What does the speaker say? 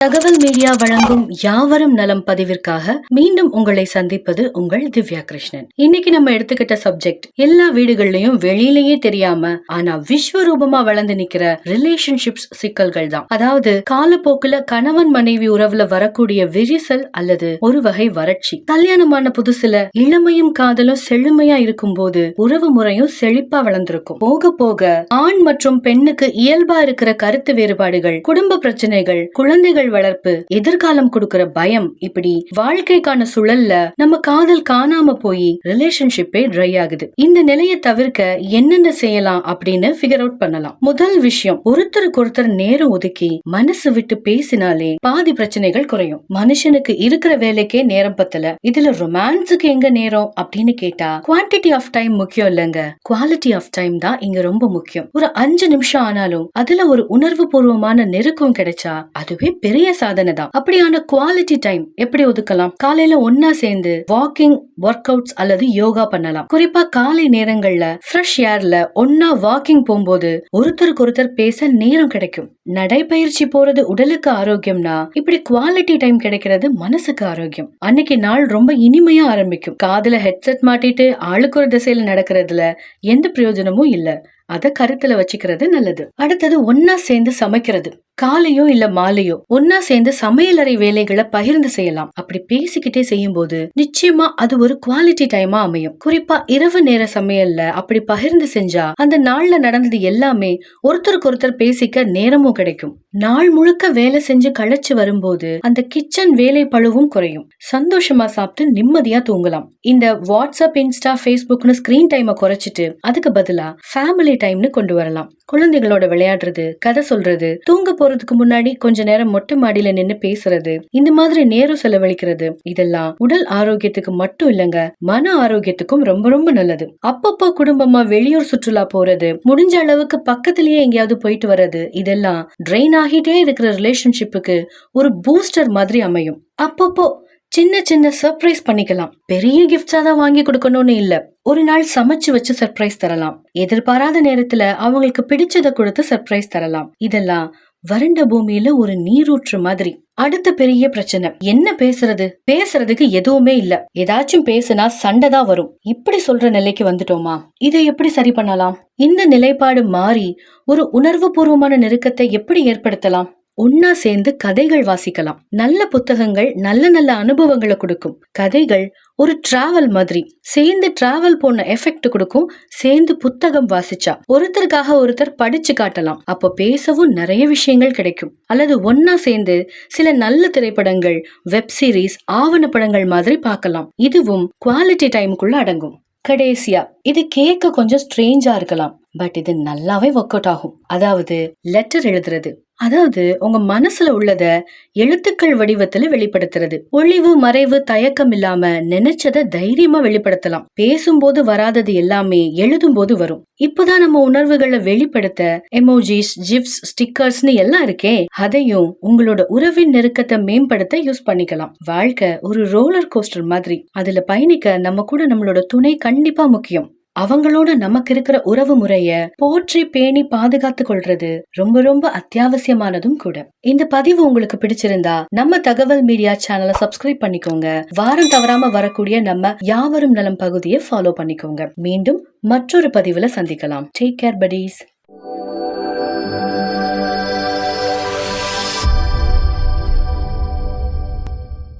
தகவல் மீடியா வழங்கும் யாவரும் நலம் பதிவிற்காக மீண்டும் உங்களை சந்திப்பது உங்கள் திவ்யா கிருஷ்ணன் இன்னைக்கு நம்ம எடுத்துக்கிட்ட சப்ஜெக்ட் எல்லா வீடுகள்லயும் வெளியிலயே தெரியாம ஆனா விஸ்வரூபமா வளர்ந்து நிக்கிற ரிலேஷன்ஷிப்ஸ் சிக்கல்கள் தான். அதாவது காலப்போக்குல கணவன் மனைவி உறவுல வரக்கூடிய விரிசல் அல்லது ஒரு வகை வறட்சி. கல்யாணமான புதுசுல இளமையும் காதலும் செழுமையா இருக்கும் போது உறவு முறையும் செழிப்பா வளர்ந்திருக்கும். போக போக ஆண் மற்றும் பெண்ணுக்கு இயல்பா இருக்கிற கருத்து வேறுபாடுகள் குடும்ப பிரச்சனைகள் குழந்தைகள் வளர்ப்பு எதிர்காலம் கொடுக்கிற பயம் இப்படி வாழ்க்கைக்கான சுழல்ல நம்ம காதல் காணாம போய் ரிலேஷன்ஷிப்பே ட்ரை ஆகுது. இந்த நிலையை தவிர்க்க என்னென்ன செய்யலாம் அப்படின்னு ஃபிகர் அவுட் பண்ணலாம். முதல் விஷயம் ஒருத்தருக்கு ஒருத்தர் நேரம் ஒதுக்கி மனசு விட்டு பேசினாலே பாதி பிரச்சனைகள் குறையும். மனுஷனுக்கு இருக்கிற வேலைக்கே நேரம் பத்தல. இதுல ரொமான்ஸுக்கு எங்க நேரம் அப்படின்னு கேட்டா குவான்டிட்டி ஆஃப் டைம் முக்கியம் இல்லைங்க. குவாலிட்டி ஆஃப் டைம் தான் இங்க ரொம்ப முக்கியம். ஒரு அஞ்சு நிமிஷம் ஆனாலும் அதுல ஒரு உணர்வு பூர்வமான நெருக்கம் கிடைச்சா அதுவே பெரிய சாதனை தான். அப்படியான குவாலிட்டி டைம் எப்படி ஒதுக்கலாம்? காலையில ஒன்னா சேர்ந்து வாக்கிங் ஒர்க் அவுட்ஸ் அல்லது யோகா பண்ணலாம். குறிப்பா காலை நேரங்கள்ல ஃப்ரெஷ் ஏர்ல ஒன்னா வாக்கிங் போகும்போது ஒருத்தருக்கு ஒருத்தர் பேச நேரம் கிடைக்கும். நடைபயிற்சி போறது உடலுக்கு ஆரோக்கியம்னா இப்படி குவாலிட்டி டைம் கிடைக்கிறது மனசுக்கு ஆரோக்கியம். அன்னைக்கு நாள் ரொம்ப இனிமையா ஆரம்பிக்கும். காதுல ஹெட்செட் மாட்டிட்டு ஆளுக்கு ஒரு திசையில நடக்கிறதுல எந்த பிரயோஜனமும் இல்லை. அத கருத்துல வச்சுக்கிறது நல்லது. அடுத்தது ஒன்னா சேர்ந்து சமைக்கிறது. காலையோ இல்ல மாலையோ ஒன்னா சேர்ந்து சமையலறை வேலைகளை பகிர்ந்து செய்யலாம். அப்படி பேசிக்கிட்டே செய்யும் போது நிச்சயமா அது ஒரு குவாலிட்டி டைமா அமையும். குறிப்பா இரவு நேர சமையல்ல அப்படி பகிர்ந்து செஞ்சா அந்த நாள்ல நடந்தது எல்லாமே ஒருத்தருக்கு ஒருத்தர் பேசிக்க நேரமும் கிடைக்கும். நாள் முழுக்க வேலை செஞ்சு களைச்சு வரும்போது அந்த கிச்சன் வேலை பழுவும் குறையும். சந்தோஷமா சாப்பிட்டு நிம்மதியா தூங்கலாம். இந்த வாட்ஸ்அப் இன்ஸ்டா ஃபேஸ்புக்னு ஸ்கிரீன் டைமை குறைச்சிட்டு அதுக்கு பதிலா ஃபேமிலி டைம்னு கொண்டு வரலாம். குழந்தைகளோட விளையாடுறது கதை சொல்றது தூங்க போறதுக்கு முன்னாடி கொஞ்ச நேரம் மொட்டை மாடியில நின்னு பேசுறது இந்த மாதிரி நேரம் செலவழிக்கிறது இதெல்லாம் உடல் ஆரோக்கியத்துக்கு மட்டும் இல்லங்க மன ஆரோக்கியத்துக்கும் ரொம்ப ரொம்ப நல்லது. அப்பப்போ குடும்பமா வெளியூர் சுற்றுலா போறது முடிஞ்ச அளவுக்கு பக்கத்திலேயே எங்கேயாவது போயிட்டு வர்றது இதெல்லாம் ட்ரெயின் ஆகிட்டே இருக்கிற ரிலேஷன்ஷிப்புக்கு ஒரு பூஸ்டர் மாதிரி அமையும். அப்பப்போ சின்ன சின்ன சர்ப்ரைஸ் பண்ணிக்கலாம். பெரிய கிஃப்ட்ஸா தான் வாங்கி கொடுக்கணும்னு இல்ல. ஒரு நாள் சமைச்சு வச்சு சர்ப்ரைஸ் தரலாம். எதிர்பாராத நேரத்துல அவங்களுக்கு பிடிச்சதை கொடுத்து சர்ப்ரைஸ் தரலாம். இதெல்லாம் வறண்ட பூமியில ஒரு நீரூற்று மாதிரி. அடுத்த பெரிய பிரச்சனை. என்ன பேசுறது? பேசுறதுக்கு எதுவுமே இல்ல. ஏதாச்சும் பேசுனா சண்டை தான் வரும். இப்படி சொல்ற நிலைக்கு வந்துட்டோமா? இதை எப்படி சரி பண்ணலாம்? இந்த நிலைப்பாடு மாறி ஒரு உணர்வு பூர்வமான நெருக்கத்தை எப்படி ஏற்படுத்தலாம்? ஒன்னா சேர்ந்து கதைகள் வாசிக்கலாம். நல்ல புத்தகங்கள் நல்ல நல்ல அனுபவங்களை கொடுக்கும். கதைகள் ஒரு டிராவல் மாதிரி. சேர்ந்து டிராவல் போன எஃபெக்ட் கொடுக்கும். சேர்ந்து புத்தகம் வாசிச்சா ஒருத்தருக்காக ஒருத்தர் படிச்சு காட்டலாம். அப்போ பேசவும் நிறைய விஷயங்கள் கிடைக்கும். அல்லது ஒன்னா சேர்ந்து சில நல்ல திரைப்படங்கள் வெப் சீரிஸ் ஆவணப்படங்கள் மாதிரி பார்க்கலாம். இதுவும் குவாலிட்டி டைமுக்குள்ள அடங்கும். கடைசியா இது கேட்க கொஞ்சம் ஸ்ட்ரேஞ்சா இருக்கலாம். பட் இது நல்லாவே ஒர்க் அவுட் ஆகும். அதாவது லெட்டர் எழுதுறது. அதாவது உங்க மனசுல உள்ளத எழுத்துக்கள் வடிவத்துல வெளிப்படுத்துறது. ஒளிவு மறைவு தயக்கம் இல்லாம நினைச்சத தைரியமா வெளிப்படுத்தலாம். பேசும்போது வராதது எல்லாமே எழுதும் போது வரும். இப்பதான் நம்ம உணர்வுகளை வெளிப்படுத்த எமோஜிஸ் ஜிப்ஸ் ஸ்டிக்கர்ஸ்னு எல்லாம் இருக்கே அதையும் உங்களோட உறவின் நெருக்கத்தை மேம்படுத்த யூஸ் பண்ணிக்கலாம். வாழ்க்கை ஒரு ரோலர் கோஸ்டர் மாதிரி. அதுல பயணிக்க நம்ம கூட நம்மளோட துணை கண்டிப்பா முக்கியம். அவங்களோட நமக்கு இருக்கிற உறவு முறைய போற்றி பேணி பாதுகாத்து கொள்றது ரொம்ப ரொம்ப அத்தியாவசியமானதும் கூட. இந்த பதிவு உங்களுக்கு பிடிச்சிருந்தா நம்ம தகவல் மீடியா சேனலை சப்ஸ்கிரைப் பண்ணிக்கோங்க. வாரம் தவறாம வரக்கூடிய நம்ம யாவரும் நலம் பகுதியை ஃபாலோ பண்ணிக்கோங்க. மீண்டும் மற்றொரு பதிவுல சந்திக்கலாம். Take care buddies.